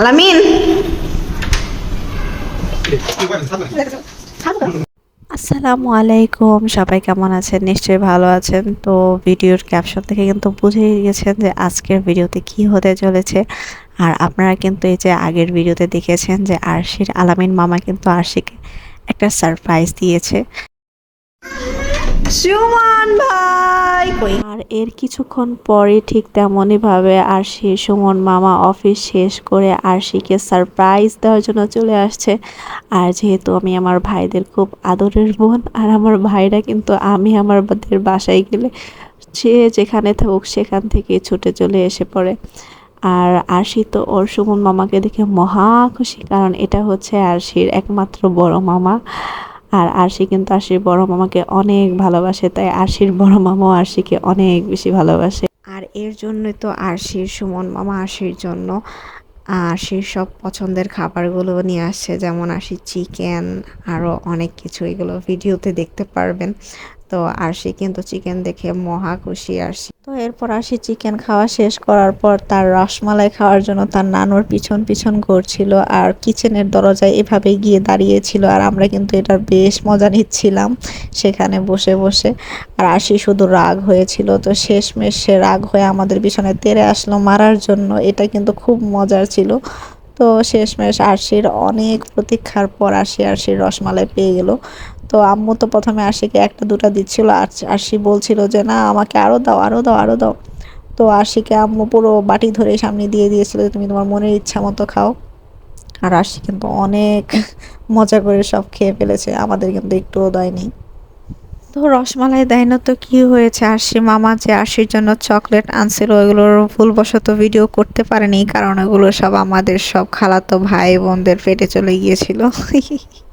আলামিন। আসসালামু আলাইকুম, সবাই কেমন আছেন? নিশ্চয়ই ভালো আছেন। তো ভিডিওর ক্যাপশন থেকে কিন্তু বুঝেই গেছেন যে আজকের ভিডিওতে কি হতে চলেছে। আর আপনারা কিন্তু এই যে আগের ভিডিওতে দেখেছেন যে আরশির আলামিন মামা কিন্তু আরশিকে একটা সারপ্রাইজ দিয়েছে। সুমন ভাই! কই আর এর কিছুক্ষণ পরে ঠিক তেমনই ভাবে আরশি সুমন মামা অফিস শেষ করে আরশিকে সারপ্রাইজ দেওয়ার জন্য চলে আসছে। আর যেহেতু আমি আমার ভাইদের খুব আদরের বোন, আর আমার ভাইরা কিন্তু আমি আমাদের বাসায় গেলে সে যেখানে থাকুক সেখান থেকে ছুটে চলে এসে পড়ে। আর আরশি তো ওর সুমন মামাকে দেখে মহা খুশি, কারণ এটা হচ্ছে আরশির একমাত্র বড় মামা। আর আরশি কিন্তু আরশির বড় মামাকে অনেক ভালোবাসে, তাই আরশির বড় মামাও আরশিকে অনেক বেশি ভালোবাসে। আর এর জন্যই তো আরশির সুমন মামা আরশির জন্য আরশির সব পছন্দের খাবারগুলো নিয়ে আসছে, যেমন আরশি চিকেন আরও অনেক কিছু, এগুলো ভিডিওতে দেখতে পারবেন। তো আরশি কিন্তু চিকেন দেখে মহা খুশি আরশি তো এরপর আরশি চিকেন খাওয়া শেষ করার পর তার রসমালাই খাওয়ার জন্য তার নানুর পিছন পিছন ঘুরছিল আর কিচেনের দরজায় এভাবে গিয়ে দাঁড়িয়েছিল আর আমরা কিন্তু এটার বেশ মজা নিচ্ছিলাম সেখানে বসে বসে। আর আশি শুধু রাগ হয়েছিল তো শেষমেশ সে রাগ হয়ে আমাদের পিছনে তেড়ে আসলো মারার জন্য। এটা কিন্তু খুব মজার ছিল। তো শেষমেশ আরশির অনেক প্রতীক্ষার পর আশি আরশির রসমালাই পেয়ে গেল। তো আম্মু তো প্রথমে আশিকে একটা, দুটা দিচ্ছিল। আশি বলছিল যে, না, আমাকে আরও দাও আরও দাও আরও দাও। তো আশিকে আম্মু পুরো বাটি ধরে সামনে দিয়ে দিয়েছিল যে, তুমি তোমার মনের ইচ্ছা মতো খাও। আর আশি কিন্তু অনেক মজা করে সব খেয়ে ফেলেছে। আমাদের কিন্তু একটুও দেয়নি তো রসমালাই দেয় না তো কী হয়েছে? আরশি মামা যে আরশির জন্য চকলেট আনছিল, ওইগুলোর ভুলবশত ভিডিও করতে পারেনি, কারণ ওগুলো সব আমাদের সব খালাতো ভাই বোনদের পেটে চলে গিয়েছিল।